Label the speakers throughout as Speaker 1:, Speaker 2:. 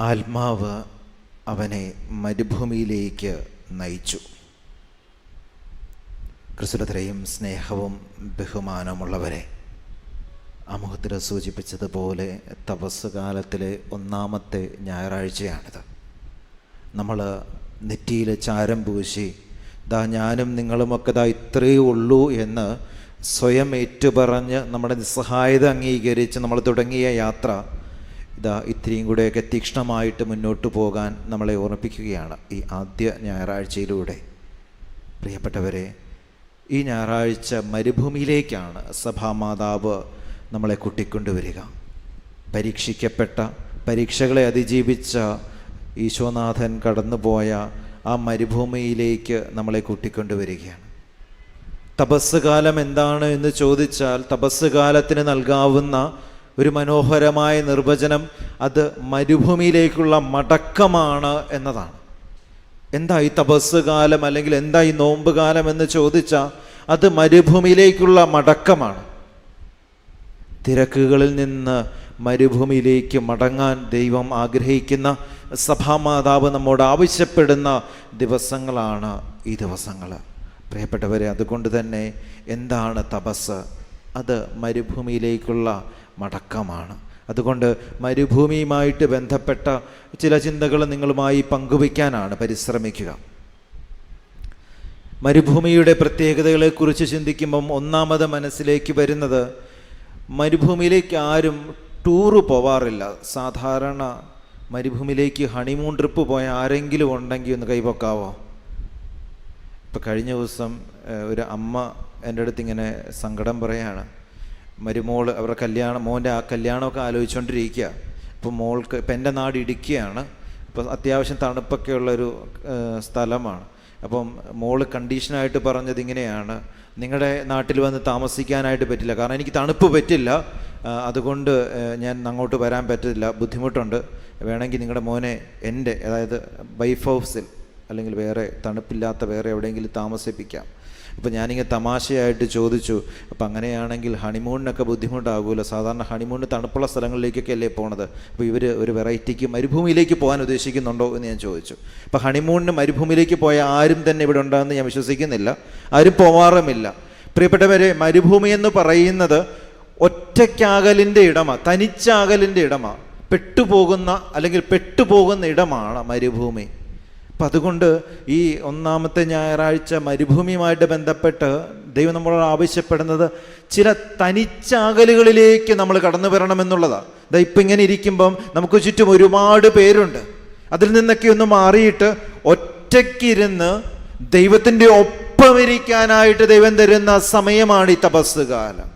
Speaker 1: ആത്മാവ് അവനെ മരുഭൂമിയിലേക്ക് നയിച്ചു. ക്രിസ്തുലത്രയും സ്നേഹവും ബഹുമാനമുള്ളവരെ അമുഖത്തിൽ സൂചിപ്പിച്ചതുപോലെ തപസ് കാലത്തിലെ ഒന്നാമത്തെ ഞായറാഴ്ചയാണിത്. നമ്മൾ നെറ്റിയിൽ ചാരം പൂശി ദാ ഞാനും നിങ്ങളുമൊക്കെ ദാ ഇത്രയേ ഉള്ളൂ എന്ന് സ്വയം ഏറ്റുപറഞ്ഞ് നമ്മുടെ നിസ്സഹായത അംഗീകരിച്ച് നമ്മൾ തുടങ്ങിയ യാത്ര ഇതാ ഇത്രയും കൂടെയൊക്കെ തീക്ഷ്ണമായിട്ട് മുന്നോട്ട് പോകാൻ നമ്മളെ ഓർമ്മിപ്പിക്കുകയാണ് ഈ ആദ്യ ഞായറാഴ്ചയിലൂടെ. പ്രിയപ്പെട്ടവരെ ഈ ഞായറാഴ്ച മരുഭൂമിയിലേക്കാണ് സഭാമാതാവ് നമ്മളെ കൂട്ടിക്കൊണ്ടുവരിക. പരീക്ഷിക്കപ്പെട്ട പരീക്ഷകളെ അതിജീവിച്ച ഈശോനാഥൻ കടന്നുപോയ ആ മരുഭൂമിയിലേക്ക് നമ്മളെ കൂട്ടിക്കൊണ്ടുവരികയാണ്. തപസ്സുകാലം എന്താണ് എന്ന് ചോദിച്ചാൽ തപസ്സുകാലത്തിന് നൽകാവുന്ന ഒരു മനോഹരമായ നിർവചനം അത് മരുഭൂമിയിലേക്കുള്ള മടക്കമാണ് എന്നതാണ്. എന്താ ഈ തപസ് കാലം അല്ലെങ്കിൽ എന്തായി നോമ്പ് കാലം എന്ന് ചോദിച്ചാൽ അത് മരുഭൂമിയിലേക്കുള്ള മടക്കമാണ്. തിരക്കുകളിൽ നിന്ന് മരുഭൂമിയിലേക്ക് മടങ്ങാൻ ദൈവം ആഗ്രഹിക്കുന്ന സഭാമാതാവ് നമ്മോട് ആവശ്യപ്പെടുന്ന ദിവസങ്ങളാണ് ഈ ദിവസങ്ങൾ പ്രിയപ്പെട്ടവരെ അതുകൊണ്ട് തന്നെ എന്താണ് തപസ് അത് മരുഭൂമിയിലേക്കുള്ള മടക്കമാണ്. അതുകൊണ്ട് മരുഭൂമിയുമായിട്ട് ബന്ധപ്പെട്ട ചില ചിന്തകൾ നിങ്ങളുമായി പങ്കുവയ്ക്കാനാണ് പരിശ്രമിക്കുക. മരുഭൂമിയുടെ പ്രത്യേകതകളെക്കുറിച്ച് ചിന്തിക്കുമ്പം ഒന്നാമത് മനസ്സിലേക്ക് വരുന്നത് മരുഭൂമിയിലേക്ക് ആരും ടൂറ് പോവാറില്ല. സാധാരണ മരുഭൂമിയിലേക്ക് ഹണിമൂൺ ട്രിപ്പ് പോയ ആരെങ്കിലും ഉണ്ടെങ്കിൽ ഒന്ന് കൈപൊക്കാവോ ഇപ്പം കഴിഞ്ഞ ദിവസം ഒരു അമ്മ എന്റെ അടുത്ത് ഇങ്ങനെ സങ്കടം പറയാണ്. മരുമോൾ അവരുടെ കല്യാണം മോന്റെ ആ കല്യാണമൊക്കെ ആലോചിച്ചുകൊണ്ടിരിക്കുക ഇപ്പോൾ മോൾക്ക് ഇപ്പം എന്റെ നാട് ഇടുക്കിയാണ്. ഇപ്പം അത്യാവശ്യം തണുപ്പൊക്കെ ഉള്ളൊരു സ്ഥലമാണ്. അപ്പം മോൾ കണ്ടീഷനായിട്ട് പറഞ്ഞത് ഇങ്ങനെയാണ്. നിങ്ങളുടെ നാട്ടിൽ വന്ന് താമസിക്കാനായിട്ട് പറ്റില്ല. കാരണം എനിക്ക് തണുപ്പ് പറ്റില്ല. അതുകൊണ്ട് ഞാൻ അങ്ങോട്ട് വരാൻ പറ്റില്ല ബുദ്ധിമുട്ടുണ്ട്. വേണമെങ്കിൽ നിങ്ങളുടെ മോനെ എന്റെ അതായത് ബൈഫ് ഹൗസിൽ അല്ലെങ്കിൽ വേറെ തണുപ്പില്ലാത്ത വേറെ എവിടെയെങ്കിലും താമസിപ്പിക്കാം. അപ്പോൾ ഞാനിങ്ങനെ തമാശയായിട്ട് ചോദിച്ചു അപ്പം അങ്ങനെയാണെങ്കിൽ ഹണിമൂണിനൊക്കെ ബുദ്ധിമുട്ടാകുമല്ലോ സാധാരണ ഹണിമൂണിന് തണുപ്പുള്ള സ്ഥലങ്ങളിലേക്കൊക്കെ അല്ലേ പോണത്? അപ്പോൾ ഇവർ ഒരു വെറൈറ്റിക്ക് മരുഭൂമിയിലേക്ക് പോകാൻ ഉദ്ദേശിക്കുന്നുണ്ടോ? എന്ന് ഞാൻ ചോദിച്ചു. അപ്പോൾ ഹണിമൂണിന് മരുഭൂമിയിലേക്ക് പോയ ആരും തന്നെ ഇവിടെ ഉണ്ടാകുമെന്ന് ഞാൻ വിശ്വസിക്കുന്നില്ല. ആരും പോവാറുമില്ല. പ്രിയപ്പെട്ടവരെ മരുഭൂമി എന്ന് പറയുന്നത് ഒറ്റയ്ക്കാകലിന്റെ ഇടമ തനിച്ചാകലിന്റെ ഇടമ. പെട്ടുപോകുന്ന അല്ലെങ്കിൽ പെട്ടുപോകുന്ന ഇടമാണ് മരുഭൂമി. അപ്പം അതുകൊണ്ട് ഈ ഒന്നാമത്തെ ഞായറാഴ്ച മരുഭൂമിയുമായിട്ട് ബന്ധപ്പെട്ട് ദൈവം നമ്മളോട് ആവശ്യപ്പെടുന്നത് ചില തനിച്ചാകലുകളിലേക്ക് നമ്മൾ കടന്നു വരണമെന്നുള്ളതാണ് ദാ ഇപ്പം ഇങ്ങനെ ഇരിക്കുമ്പം നമുക്ക് ചുറ്റും ഒരുപാട് പേരുണ്ട്. അതിൽ നിന്നൊക്കെ ഒന്ന് മാറിയിട്ട് ഒറ്റയ്ക്കിരുന്ന് ദൈവത്തിന്റെ ഒപ്പമിരിക്കാനായിട്ട് ദൈവം തരുന്ന സമയമാണ് ഈ തപസ് കാലം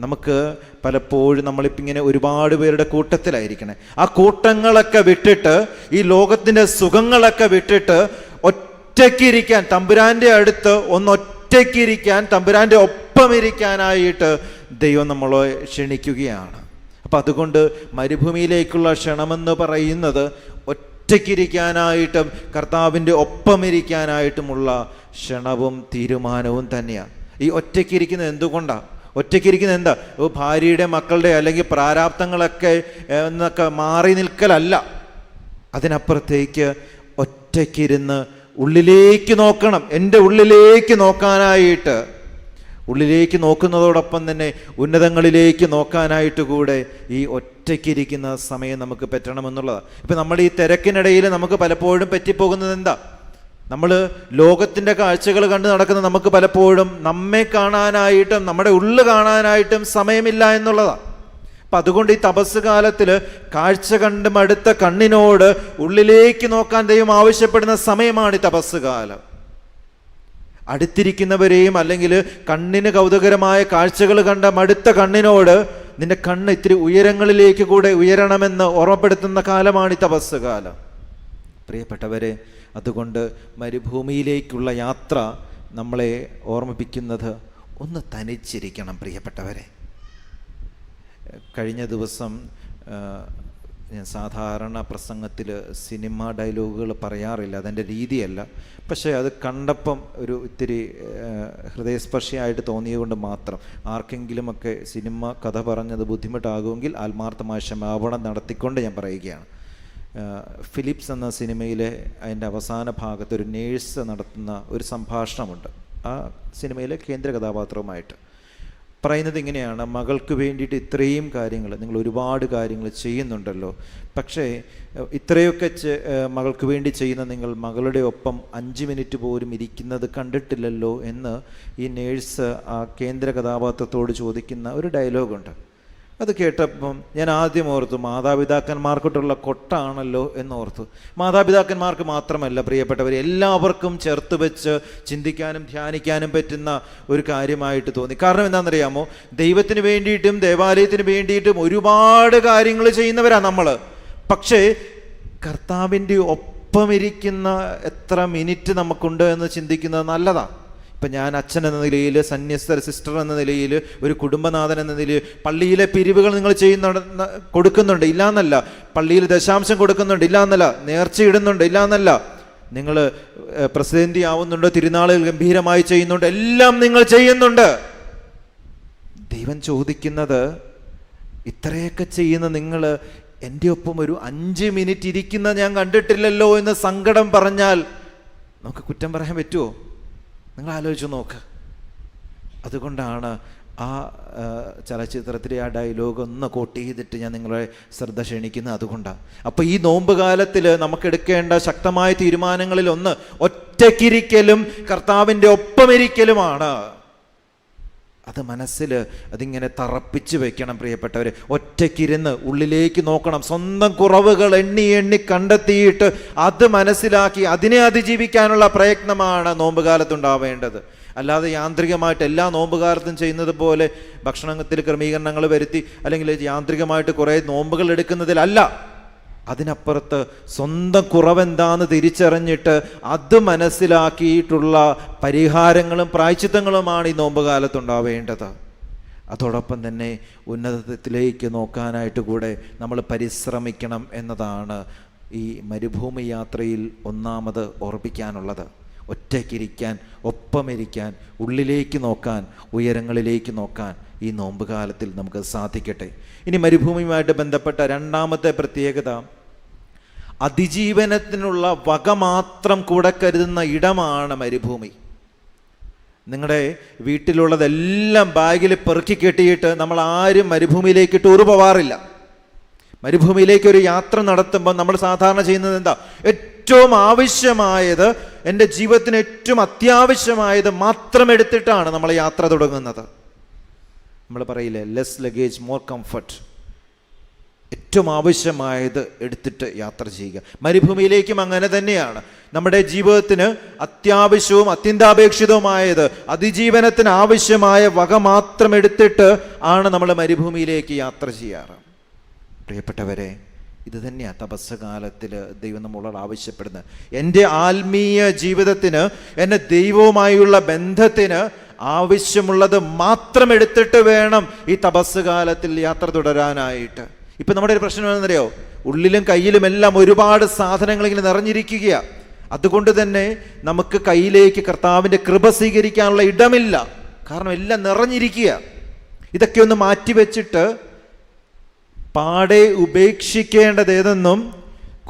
Speaker 1: നമുക്ക് പലപ്പോഴും നമ്മളിപ്പോൾ ഇങ്ങനെ ഒരുപാട് പേരുടെ കൂട്ടത്തിലായിരിക്കണേ. ആ കൂട്ടങ്ങളൊക്കെ വിട്ടിട്ട് ഈ ലോകത്തിന്റെ സുഖങ്ങളൊക്കെ വിട്ടിട്ട് ഒറ്റയ്ക്കിരിക്കാൻ തമ്പുരാന്റെ അടുത്ത് ഒന്ന് ഒറ്റയ്ക്കിരിക്കാൻ തമ്പുരാന്റെ ഒപ്പമിരിക്കാനായിട്ട് ദൈവം നമ്മളെ ക്ഷണിക്കുകയാണ്. അപ്പം അതുകൊണ്ട് മരുഭൂമിയിലേക്കുള്ള ക്ഷണമെന്ന് പറയുന്നത് ഒറ്റയ്ക്കിരിക്കാനായിട്ടും കർത്താവിന്റെ ഒപ്പം ഇരിക്കാനായിട്ടുമുള്ള ക്ഷണവും തീരുമാനവും തന്നെയാണ്. ഈ ഒറ്റയ്ക്കിരിക്കുന്നത് എന്തുകൊണ്ടാണ് ഒറ്റയ്ക്കിരിക്കുന്നത് എന്താ? ഓ ഭാര്യയുടെ മക്കളുടെ അല്ലെങ്കിൽ പ്രാരാബ്ദങ്ങളൊക്കെ എന്നൊക്കെ മാറി നിൽക്കലല്ല. അതിനപ്പുറത്തേക്ക് ഒറ്റയ്ക്കിരുന്ന് ഉള്ളിലേക്ക് നോക്കണം. എന്റെ ഉള്ളിലേക്ക് നോക്കാനായിട്ട്. ഉള്ളിലേക്ക് നോക്കുന്നതോടൊപ്പം തന്നെ ഉന്നതങ്ങളിലേക്ക് നോക്കാനായിട്ട് കൂടെ ഈ ഒറ്റയ്ക്കിരിക്കുന്ന സമയം നമുക്ക് പറ്റണമെന്നുള്ളതാണ്. ഇപ്പം നമ്മുടെ ഈ തിരക്കിനിടയിൽ നമുക്ക് പലപ്പോഴും പറ്റിപ്പോകുന്നത് എന്താ? നമ്മൾ ലോകത്തിന്റെ കാഴ്ചകൾ കണ്ട് നടക്കുന്ന നമുക്ക് പലപ്പോഴും നമ്മെ കാണാനായിട്ടും നമ്മുടെ ഉള്ളു കാണാനായിട്ടും സമയമില്ല എന്നുള്ളതാണ് അപ്പം അതുകൊണ്ട് ഈ തപസ് കാലത്തിൽ കാഴ്ച കണ്ട് മടുത്ത കണ്ണിനോട് ഉള്ളിലേക്ക് നോക്കാൻ ദൈവം ആവശ്യപ്പെടുന്ന സമയമാണ് ഈ തപസ് കാലം. അടുത്തിരിക്കുന്നവരെയും അല്ലെങ്കിൽ കണ്ണിന് കൗതുകരമായ കാഴ്ചകൾ കണ്ട മടുത്ത കണ്ണിനോട് നിന്റെ കണ്ണ് ഇത്തിരി ഉയരങ്ങളിലേക്ക് കൂടെ ഉയരണമെന്ന് ഓർമ്മപ്പെടുത്തുന്ന കാലമാണ് ഈ തപസ് കാലം. പ്രിയപ്പെട്ടവരെ അതുകൊണ്ട് മരുഭൂമിയിലേക്കുള്ള യാത്ര നമ്മളെ ഓർമ്മിപ്പിക്കുന്നത് ഒന്ന് തനിച്ചിരിക്കണം പ്രിയപ്പെട്ടവരെ. കഴിഞ്ഞ ദിവസം ഞാൻ സാധാരണ പ്രസംഗത്തിൽ സിനിമ ഡയലോഗുകൾ പറയാറില്ല അതെന്റെ രീതിയല്ല. പക്ഷേ അത് കണ്ടപ്പം ഒരു ഇത്തിരി ഹൃദയസ്പർശിയായിട്ട് തോന്നിയതുകൊണ്ട് മാത്രം. ആർക്കെങ്കിലുമൊക്കെ സിനിമ കഥ പറഞ്ഞത് ബുദ്ധിമുട്ടാകുമെങ്കിൽ ആത്മാർത്ഥമായ ക്ഷമാപണം നടത്തിക്കൊണ്ട് ഞാൻ പറയുകയാണ്. ഫിലിപ്സ് എന്ന സിനിമയിലെ അതിന്റെ അവസാന ഭാഗത്ത് ഒരു നേഴ്സ് നടത്തുന്ന ഒരു സംഭാഷണമുണ്ട്. ആ സിനിമയിലെ കേന്ദ്ര കഥാപാത്രവുമായിട്ട്. പറയുന്നത് ഇങ്ങനെയാണ് മകൾക്ക് വേണ്ടിയിട്ട് ഇത്രയും കാര്യങ്ങൾ നിങ്ങൾ ഒരുപാട് കാര്യങ്ങൾ ചെയ്യുന്നുണ്ടല്ലോ. പക്ഷേ ഇത്രയൊക്കെ മകൾക്ക് വേണ്ടി ചെയ്യുന്ന നിങ്ങൾ മകളുടെ ഒപ്പം അഞ്ച് മിനിറ്റ് പോലും ഇരിക്കുന്നത് കണ്ടിട്ടില്ലല്ലോ എന്ന് ഈ നേഴ്സ് ആ കേന്ദ്ര കഥാപാത്രത്തോട് ചോദിക്കുന്ന ഒരു ഡയലോഗുണ്ട്. അത് കേട്ടപ്പം ഞാൻ ആദ്യം ഓർത്തു മാതാപിതാക്കന്മാർക്കിട്ടുള്ള കൊട്ടാണല്ലോ എന്നോർത്തു. മാതാപിതാക്കന്മാർക്ക് മാത്രമല്ല പ്രിയപ്പെട്ടവർ എല്ലാവർക്കും ചേർത്ത് വെച്ച് ചിന്തിക്കാനും ധ്യാനിക്കാനും പറ്റുന്ന ഒരു കാര്യമായിട്ട് തോന്നി. കാരണം എന്താണെന്നറിയാമോ? ദൈവത്തിന് വേണ്ടിയിട്ടും ദേവാലയത്തിന് വേണ്ടിയിട്ടും ഒരുപാട് കാര്യങ്ങൾ ചെയ്യുന്നവരാണ് നമ്മൾ പക്ഷേ കർത്താവിന്റെ ഒപ്പമിരിക്കുന്ന എത്ര മിനിറ്റ് നമുക്കുണ്ട് എന്ന് ചിന്തിക്കുന്നത് നല്ലതാണ് ഇപ്പം ഞാൻ അച്ഛൻ എന്ന നിലയിൽ സന്യസ്തർ സിസ്റ്റർ എന്ന നിലയിൽ ഒരു കുടുംബനാഥൻ എന്ന നിലയിൽ പള്ളിയിലെ പിരിവുകൾ നിങ്ങൾ ചെയ്യുന്ന കൊടുക്കുന്നുണ്ട്. ഇല്ലാന്നല്ല. പള്ളിയിൽ ദശാംശം കൊടുക്കുന്നുണ്ട്. ഇല്ലാന്നല്ല. നേർച്ചയിടുന്നുണ്ട് ഇല്ല ഇല്ലാന്നല്ല. നിങ്ങൾ പ്രസിഡന്റ് ആവുന്നുണ്ട്. തിരുനാളിൽ ഗംഭീരമായി ചെയ്യുന്നുണ്ട്. എല്ലാം നിങ്ങൾ ചെയ്യുന്നുണ്ട്. ദൈവം ചോദിക്കുന്നത് ഇത്രയൊക്കെ ചെയ്യുന്ന നിങ്ങൾ എന്റെ ഒപ്പം ഒരു അഞ്ച് മിനിറ്റ് ഇരിക്കുന്ന ഞാൻ കണ്ടിട്ടില്ലല്ലോ എന്ന് സങ്കടം പറഞ്ഞാൽ നമുക്ക് കുറ്റം പറയാൻ പറ്റുമോ നിങ്ങൾ ആലോചിച്ച് നോക്ക്. അതുകൊണ്ടാണ് ആ ചലച്ചിത്രത്തിലെ ആ ഡയലോഗ് ഒന്ന് കോട്ട് ചെയ്തിട്ട് ഞാൻ നിങ്ങളെ ശ്രദ്ധ ക്ഷണിക്കുന്നത് അതുകൊണ്ടാണ് അപ്പോൾ ഈ നോമ്പ് കാലത്തിൽ നമുക്ക് എടുക്കേണ്ട ശക്തമായ തീരുമാനങ്ങളിൽ ഒന്ന് ഒറ്റയ്ക്കിരിക്കലും കർത്താവിന്റെ ഒപ്പമിരിക്കലുമാണ്. അത് മനസ്സിൽ അതിങ്ങനെ തറപ്പിച്ച് വെക്കണം പ്രിയപ്പെട്ടവർ ഒറ്റയ്ക്കിരുന്ന് ഉള്ളിലേക്ക് നോക്കണം. സ്വന്തം കുറവുകൾ എണ്ണി എണ്ണി കണ്ടെത്തിയിട്ട് അത് മനസ്സിലാക്കി അതിനെ അതിജീവിക്കാനുള്ള പ്രയത്നമാണ് നോമ്പുകാലത്തുണ്ടാവേണ്ടത്. അല്ലാതെ യാന്ത്രികമായിട്ട് എല്ലാ നോമ്പുകാലത്തും ചെയ്യുന്നത് പോലെ ഭക്ഷണത്തിൽ ക്രമീകരണങ്ങൾ വരുത്തി അല്ലെങ്കിൽ യാന്ത്രികമായിട്ട് കുറേ നോമ്പുകൾ എടുക്കുന്നതിലല്ല. അതിനപ്പുറത്ത് സ്വന്തം കുറവെന്താന്ന് തിരിച്ചറിഞ്ഞിട്ട് അത് മനസ്സിലാക്കിയിട്ടുള്ള പരിഹാരങ്ങളും പ്രായച്ചിത്തങ്ങളുമാണ് ഈ നോമ്പ് കാലത്തുണ്ടാവേണ്ടത് അതോടൊപ്പം തന്നെ ഉന്നതത്തിലേക്ക് നോക്കാനായിട്ട് കൂടെ നമ്മൾ പരിശ്രമിക്കണം എന്നതാണ് ഈ മരുഭൂമി യാത്രയിൽ ഒന്നാമത് ഓർപ്പിക്കാനുള്ളത് ഒറ്റയ്ക്കിരിക്കാൻ ഒപ്പമിരിക്കാൻ ഉള്ളിലേക്ക് നോക്കാൻ ഉയരങ്ങളിലേക്ക് നോക്കാൻ ഈ നോമ്പ് കാലത്തിൽ നമുക്ക് സാധിക്കട്ടെ. ഇനി മരുഭൂമിയുമായിട്ട് ബന്ധപ്പെട്ട രണ്ടാമത്തെ പ്രത്യേകത അതിജീവനത്തിനുള്ള വക മാത്രം കൂടെ കരുതുന്ന ഇടമാണ് മരുഭൂമി. നിങ്ങളുടെ വീട്ടിലുള്ളതെല്ലാം ബാഗിൽ പെറുക്കി കെട്ടിയിട്ട് നമ്മൾ ആരും മരുഭൂമിയിലേക്ക് ടൂർ പോവാറില്ല. മരുഭൂമിയിലേക്ക് ഒരു യാത്ര നടത്തുമ്പോൾ നമ്മൾ സാധാരണ ചെയ്യുന്നത് എന്താ? ഏറ്റവും ആവശ്യമായത് എന്റെ ജീവിതത്തിന് ഏറ്റവും അത്യാവശ്യമായത് മാത്രം എടുത്തിട്ടാണ് നമ്മൾ യാത്ര തുടങ്ങുന്നത്. നമ്മൾ പറയില്ലേ ലെസ് ലഗേജ് മോർ കംഫർട്ട് ഏറ്റവും ആവശ്യമായത് എടുത്തിട്ട് യാത്ര ചെയ്യുക. മരുഭൂമിയിലേക്കും അങ്ങനെ തന്നെയാണ്. നമ്മുടെ ജീവിതത്തിന് അത്യാവശ്യവും അത്യന്താപേക്ഷിതവുമായത് അതിജീവനത്തിന് ആവശ്യമായ വക മാത്രം എടുത്തിട്ട് ആണ് നമ്മൾ മരുഭൂമിയിലേക്ക് യാത്ര ചെയ്യാറ്. പ്രിയപ്പെട്ടവരെ ഇത് തന്നെയാണ് തപസ് കാലത്തിൽ ദൈവം നമ്മളോട് ആവശ്യപ്പെടുന്നത്. എന്റെ ആത്മീയ ജീവിതത്തിന് എന്റെ ദൈവവുമായുള്ള ബന്ധത്തിന് ആവശ്യമുള്ളത് മാത്രം എടുത്തിട്ട് വേണം ഈ തപസ് കാലത്തിൽ യാത്ര തുടരാനായിട്ട്. ഇപ്പം നമ്മുടെ ഒരു പ്രശ്നം എന്താണെന്നറിയോ? ഉള്ളിലും കയ്യിലും എല്ലാം ഒരുപാട് സാധനങ്ങൾ ഇങ്ങനെ നിറഞ്ഞിരിക്കുകയാണ് അതുകൊണ്ട് തന്നെ നമുക്ക് കയ്യിലേക്ക് കർത്താവിന്റെ കൃപ സ്വീകരിക്കാനുള്ള ഇടമില്ല. കാരണം എല്ലാം നിറഞ്ഞിരിക്കുക ഇതൊക്കെ ഒന്ന് മാറ്റിവെച്ചിട്ട് പാടെ ഉപേക്ഷിക്കേണ്ടത് ഏതെന്നും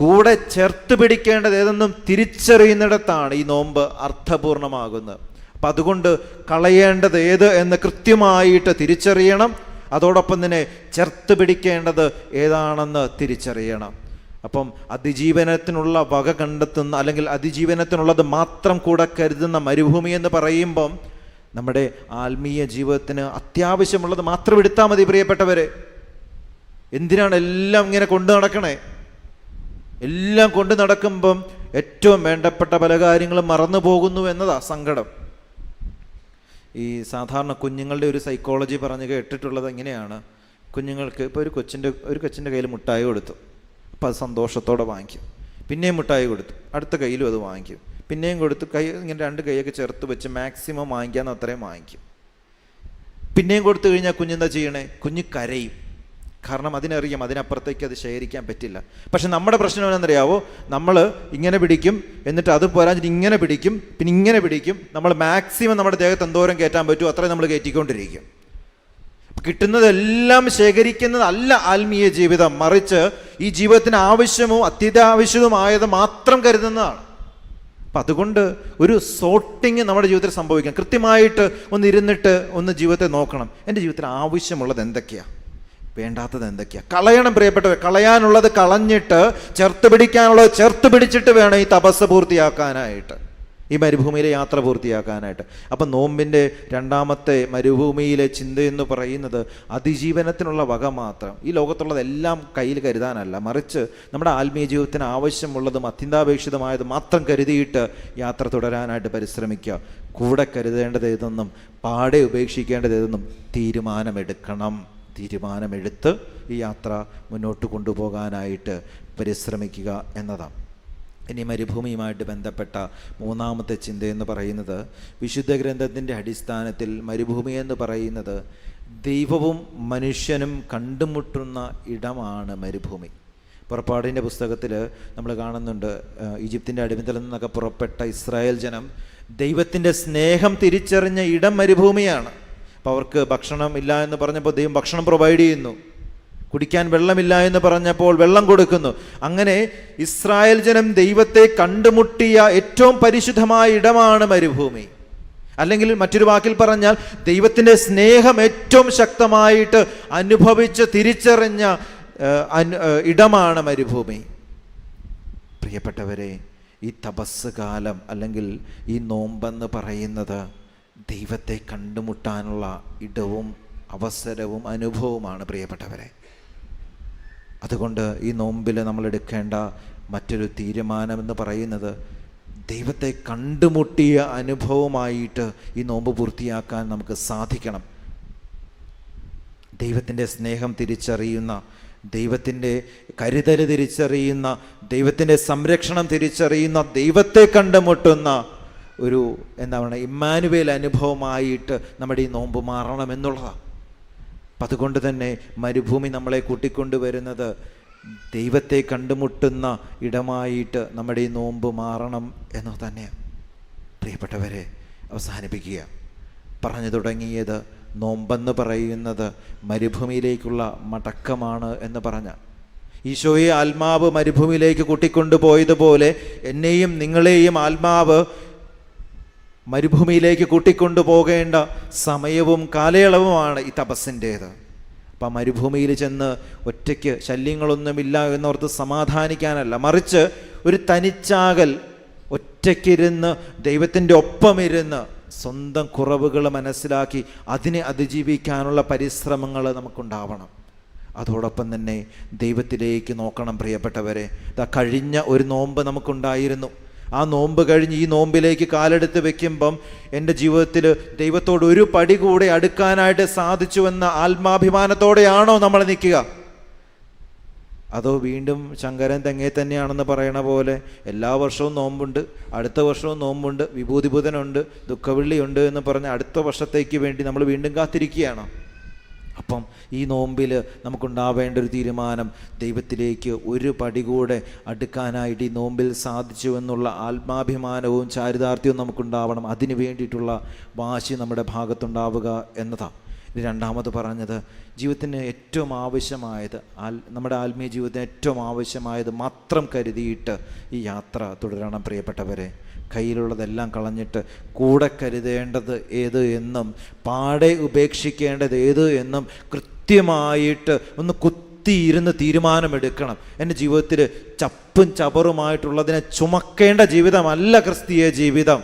Speaker 1: കൂടെ ചേർത്ത് പിടിക്കേണ്ടത് ഏതെന്നും തിരിച്ചറിയുന്നിടത്താണ് ഈ നോമ്പ് അർത്ഥപൂർണമാകുന്നത്. അപ്പം അതുകൊണ്ട് കളയേണ്ടത് ഏത് എന്ന് കൃത്യമായിട്ട് തിരിച്ചറിയണം. അതോടൊപ്പം തന്നെ ചേർത്ത് പിടിക്കേണ്ടത് ഏതാണെന്ന് തിരിച്ചറിയണം. അപ്പം അതിജീവനത്തിനുള്ള വക കണ്ടെത്തുന്ന അല്ലെങ്കിൽ അതിജീവനത്തിനുള്ളത് മാത്രം കൂടെ കരുതുന്ന മരുഭൂമി എന്ന് പറയുമ്പം നമ്മുടെ ആത്മീയ ജീവിതത്തിന് അത്യാവശ്യമുള്ളത് മാത്രം എടുത്താൽ മതി പ്രിയപ്പെട്ടവരെ. എന്തിനാണ് എല്ലാം ഇങ്ങനെ കൊണ്ടു നടക്കണേ? എല്ലാം കൊണ്ടു നടക്കുമ്പം ഏറ്റവും വേണ്ടപ്പെട്ട പല കാര്യങ്ങളും മറന്നു പോകുന്നു എന്നതാ സങ്കടം. ഈ സാധാരണ കുഞ്ഞുങ്ങളുടെ ഒരു സൈക്കോളജി പറഞ്ഞ് കേട്ടിട്ടുള്ളത് എങ്ങനെയാണ്? കുഞ്ഞുങ്ങൾക്ക് ഇപ്പോൾ ഒരു കൊച്ചിന്റെ ഒരു കൊച്ചിന്റെ കയ്യിൽ മുട്ടായി കൊടുത്തു. അപ്പോൾ അത് സന്തോഷത്തോടെ വാങ്ങിക്കും. പിന്നെയും മുട്ടായി കൊടുത്തു. അടുത്ത കയ്യിലും അത് വാങ്ങിക്കും. പിന്നെയും കൊടുത്ത്. കൈ ഇങ്ങനെ രണ്ട് കൈയൊക്കെ ചേർത്ത് വെച്ച് മാക്സിമം വാങ്ങിക്കാമെന്ന് അത്രയും വാങ്ങിക്കും. പിന്നെയും കൊടുത്തു കഴിഞ്ഞാൽ കുഞ്ഞെന്താ ചെയ്യണേ? കുഞ്ഞ് കരയും. കാരണം അതിനറിയാം അതിനപ്പുറത്തേക്ക് അത് ശേഖരിക്കാൻ പറ്റില്ല. പക്ഷെ നമ്മുടെ പ്രശ്നം എന്താണെന്നറിയാവോ? നമ്മൾ ഇങ്ങനെ പിടിക്കും എന്നിട്ട് അത് പോരാഞ്ഞിട്ട് ഇങ്ങനെ പിടിക്കും പിന്നെ ഇങ്ങനെ പിടിക്കും. നമ്മൾ മാക്സിമം നമ്മുടെ ദേഹത്ത് എന്തോരം കയറ്റാൻ പറ്റുമോ അത്രയും നമ്മൾ കയറ്റിക്കൊണ്ടിരിക്കും. കിട്ടുന്നതെല്ലാം ശേഖരിക്കുന്നതല്ല ആത്മീയ ജീവിതം. മറിച്ച് ഈ ജീവിതത്തിന് ആവശ്യമോ അത്യന്താവശ്യവുമായത് മാത്രം കരുതുന്നതാണ്. അപ്പം അതുകൊണ്ട് ഒരു സോട്ടിങ് നമ്മുടെ ജീവിതത്തിൽ സംഭവിക്കണം. കൃത്യമായിട്ട് ഒന്ന് ഇരുന്നിട്ട് ഒന്ന് ജീവിതത്തെ നോക്കണം. എന്റെ ജീവിതത്തിൽ ആവശ്യമുള്ളത് എന്തൊക്കെയാണ് വേണ്ടാത്തത് എന്തൊക്കെയാണ് കളയണം പ്രിയപ്പെട്ടവർ കളയാനുള്ളത് കളഞ്ഞിട്ട് ചേർത്ത് പിടിക്കാനുള്ളത് ചേർത്ത് പിടിച്ചിട്ട് വേണം ഈ തപസ് പൂർത്തിയാക്കാനായിട്ട്. ഈ മരുഭൂമിയിലെ യാത്ര പൂർത്തിയാക്കാനായിട്ട്. അപ്പം നോമ്പിന്റെ രണ്ടാമത്തെ മരുഭൂമിയിലെ ചിന്ത എന്ന് പറയുന്നത് അതിജീവനത്തിനുള്ള വക മാത്രം. ഈ ലോകത്തുള്ളതെല്ലാം കയ്യിൽ കരുതാനല്ല. മറിച്ച് നമ്മുടെ ആത്മീയ ജീവിതത്തിന് ആവശ്യമുള്ളതും അത്യന്താപേക്ഷിതമായതും മാത്രം കരുതിയിട്ട് യാത്ര തുടരാനായിട്ട് പരിശ്രമിക്കുക. കൂടെ കരുതേണ്ടത് ഏതെന്നും പാടെ ഉപേക്ഷിക്കേണ്ടത് ഏതെന്നും തീരുമാനമെടുക്കണം. തീരുമാനമെടുത്ത് ഈ യാത്ര മുന്നോട്ട് കൊണ്ടുപോകാനായിട്ട് പരിശ്രമിക്കുക എന്നതാണ്. ഇനി മരുഭൂമിയുമായിട്ട് ബന്ധപ്പെട്ട മൂന്നാമത്തെ ചിന്തയെന്ന് പറയുന്നത് വിശുദ്ധ ഗ്രന്ഥത്തിന്റെ അടിസ്ഥാനത്തിൽ മരുഭൂമി എന്ന് പറയുന്നത് ദൈവവും മനുഷ്യനും കണ്ടുമുട്ടുന്ന ഇടമാണ് മരുഭൂമി. പുറപ്പാടിന്റെ പുസ്തകത്തിൽ നമ്മൾ കാണുന്നുണ്ട് ഈജിപ്തിന്റെ അടിമത്തലിൽ നിന്നൊക്കെ പുറപ്പെട്ട ഇസ്രായേൽ ജനം ദൈവത്തിന്റെ സ്നേഹം തിരിച്ചറിഞ്ഞ ഇടം മരുഭൂമിയാണ്. അപ്പോൾ അവർക്ക് ഭക്ഷണം ഇല്ല എന്ന് പറഞ്ഞപ്പോൾ ദൈവം ഭക്ഷണം പ്രൊവൈഡ് ചെയ്യുന്നു. കുടിക്കാൻ വെള്ളമില്ല എന്ന് പറഞ്ഞപ്പോൾ വെള്ളം കൊടുക്കുന്നു. അങ്ങനെ ഇസ്രായേൽ ജനം ദൈവത്തെ കണ്ടുമുട്ടിയ ഏറ്റവും പരിശുദ്ധമായ ഇടമാണ് മരുഭൂമി. അല്ലെങ്കിൽ മറ്റൊരു വാക്കിൽ പറഞ്ഞാൽ ദൈവത്തിന്റെ സ്നേഹം ഏറ്റവും ശക്തമായിട്ട് അനുഭവിച്ച് തിരിച്ചറിഞ്ഞ ഇടമാണ് മരുഭൂമി. പ്രിയപ്പെട്ടവരെ ഈ തപസ് കാലം അല്ലെങ്കിൽ ഈ നോമ്പെന്ന് പറയുന്നത് ദൈവത്തെ കണ്ടുമുട്ടാനുള്ള ഇടവും അവസരവും അനുഭവവുമാണ് പ്രിയപ്പെട്ടവരെ. അതുകൊണ്ട് ഈ നോമ്പിൽ നമ്മൾ എടുക്കേണ്ട മറ്റൊരു തീരുമാനമെന്ന് പറയുന്നത് ദൈവത്തെ കണ്ടുമുട്ടിയ അനുഭവമായിട്ട് ഈ നോമ്പ് പൂർത്തിയാക്കാൻ നമുക്ക് സാധിക്കണം. ദൈവത്തിന്റെ സ്നേഹം തിരിച്ചറിയുന്ന ദൈവത്തിന്റെ കരുതൽ തിരിച്ചറിയുന്ന ദൈവത്തിന്റെ സംരക്ഷണം തിരിച്ചറിയുന്ന ദൈവത്തെ കണ്ടുമുട്ടുന്ന ഒരു എന്താ പറയുക ഇമ്മാനുവേൽ അനുഭവമായിട്ട് നമ്മുടെ ഈ നോമ്പ് മാറണം എന്നുള്ളതാണ് അപ്പം അതുകൊണ്ട് തന്നെ മരുഭൂമി നമ്മളെ കൂട്ടിക്കൊണ്ടുവരുന്നത് ദൈവത്തെ കണ്ടുമുട്ടുന്ന ഇടമായിട്ട് നമ്മുടെ ഈ നോമ്പ് മാറണം എന്ന് തന്നെയാണ് പ്രിയപ്പെട്ടവരെ അവസാനിപ്പിക്കുക. പറഞ്ഞു തുടങ്ങിയത് നോമ്പെന്ന് പറയുന്നത് മരുഭൂമിയിലേക്കുള്ള മടക്കമാണ് എന്ന് പറഞ്ഞ. ഈശോയെ ആത്മാവ് മരുഭൂമിയിലേക്ക് കൂട്ടിക്കൊണ്ടുപോയതുപോലെ എന്നെയും നിങ്ങളെയും ആത്മാവ് മരുഭൂമിയിലേക്ക് കൂട്ടിക്കൊണ്ടുപോകേണ്ട സമയവും കാലയളവുമാണ് ഈ തപസ്സിന്റേത്. അപ്പം മരുഭൂമിയിൽ ചെന്ന് ഒറ്റയ്ക്ക് ശല്യങ്ങളൊന്നുമില്ല എന്നോർത്ത് സമാധാനിക്കാനല്ല. മറിച്ച് ഒരു തനിച്ചാകൽ ഒറ്റയ്ക്കിരുന്ന് ദൈവത്തിന്റെ ഒപ്പമിരുന്ന് സ്വന്തം കുറവുകൾ മനസ്സിലാക്കി അതിനെ അതിജീവിക്കാനുള്ള പരിശ്രമങ്ങൾ നമുക്കുണ്ടാവണം. അതോടൊപ്പം തന്നെ ദൈവത്തിലേക്ക് നോക്കണം പ്രിയപ്പെട്ടവരെ. ഇതാ കഴിഞ്ഞ ഒരു നോമ്പ് നമുക്കുണ്ടായിരുന്നു. ആ നോമ്പ് കഴിഞ്ഞ് ഈ നോമ്പിലേക്ക് കാലെടുത്ത് വെക്കുമ്പം എന്റെ ജീവിതത്തിൽ ദൈവത്തോട് ഒരു പടി കൂടെ അടുക്കാനായിട്ട് സാധിച്ചുവെന്ന ആത്മാഭിമാനത്തോടെയാണോ നമ്മൾ നിൽക്കുക? അതോ വീണ്ടും ശങ്കരൻ തെങ്ങേ തന്നെയാണെന്ന് പറയണ പോലെ എല്ലാ വർഷവും നോമ്പുണ്ട് അടുത്ത വർഷവും നോമ്പുണ്ട് വിഭൂതിബുധനുണ്ട് ദുഃഖവെള്ളിയുണ്ട് എന്ന് പറഞ്ഞ് അടുത്ത വർഷത്തേക്ക് വേണ്ടി നമ്മൾ വീണ്ടും കാത്തിരിക്കുകയാണോ? അപ്പം ഈ നോമ്പിൽ നമുക്കുണ്ടാവേണ്ട ഒരു തീരുമാനം ദൈവത്തിലേക്ക് ഒരു പടി കൂടെ അടുക്കാനായിട്ട് ഈ നോമ്പിൽ സാധിച്ചു എന്നുള്ള ആത്മാഭിമാനവും ചാരിതാർത്ഥ്യവും നമുക്കുണ്ടാവണം. അതിന് വേണ്ടിയിട്ടുള്ള വാശി നമ്മുടെ ഭാഗത്തുണ്ടാവുക എന്നതാണ് ഇനി രണ്ടാമത് പറഞ്ഞത് ജീവിതത്തിന് ഏറ്റവും ആവശ്യമായത് നമ്മുടെ ആത്മീയ ജീവിതത്തിന് ഏറ്റവും ആവശ്യമായത് മാത്രം കരുതിയിട്ട് ഈ യാത്ര തുടരണം പ്രിയപ്പെട്ടവരെ. കയ്യിലുള്ളതെല്ലാം കളഞ്ഞിട്ട് കൂടെ കരുതേണ്ടത് ഏത് എന്നും പാടെ ഉപേക്ഷിക്കേണ്ടത് ഏത് എന്നും കൃത്യമായിട്ട് ഒന്ന് കുത്തിയിരുന്ന് തീരുമാനമെടുക്കണം. എന്റെ ജീവിതത്തിൽ ചപ്പും ചവറുമായിട്ടുള്ളതിനെ ചുമക്കേണ്ട ജീവിതമല്ല ക്രിസ്തീയ ജീവിതം.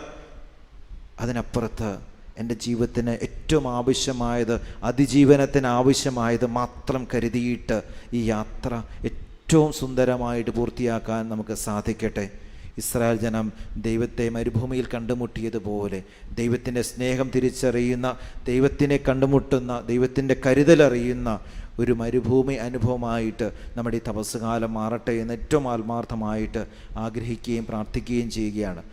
Speaker 1: അതിനപ്പുറത്ത് എന്റെ ജീവിതത്തിന് ഏറ്റവും ആവശ്യമായത് അതിജീവനത്തിന് ആവശ്യമായത് മാത്രം കരുതിയിട്ട് ഈ യാത്ര ഏറ്റവും സുന്ദരമായിട്ട് പൂർത്തിയാക്കാൻ നമുക്ക് സാധിക്കട്ടെ. ഇസ്രായേൽ ജനം ദൈവത്തെ മരുഭൂമിയിൽ കണ്ടുമുട്ടിയതുപോലെ ദൈവത്തിന്റെ സ്നേഹം തിരിച്ചറിയുന്ന ദൈവത്തിനെ കണ്ടുമുട്ടുന്ന ദൈവത്തിന്റെ കരുതലറിയുന്ന ഒരു മരുഭൂമി അനുഭവമായിട്ട് നമ്മുടെ ഈ തപസ്സുകാലം മാറട്ടെ എന്ന് ഏറ്റവും ആത്മാർത്ഥമായിട്ട് ആഗ്രഹിക്കുകയും പ്രാർത്ഥിക്കുകയും ചെയ്യുകയാണ്.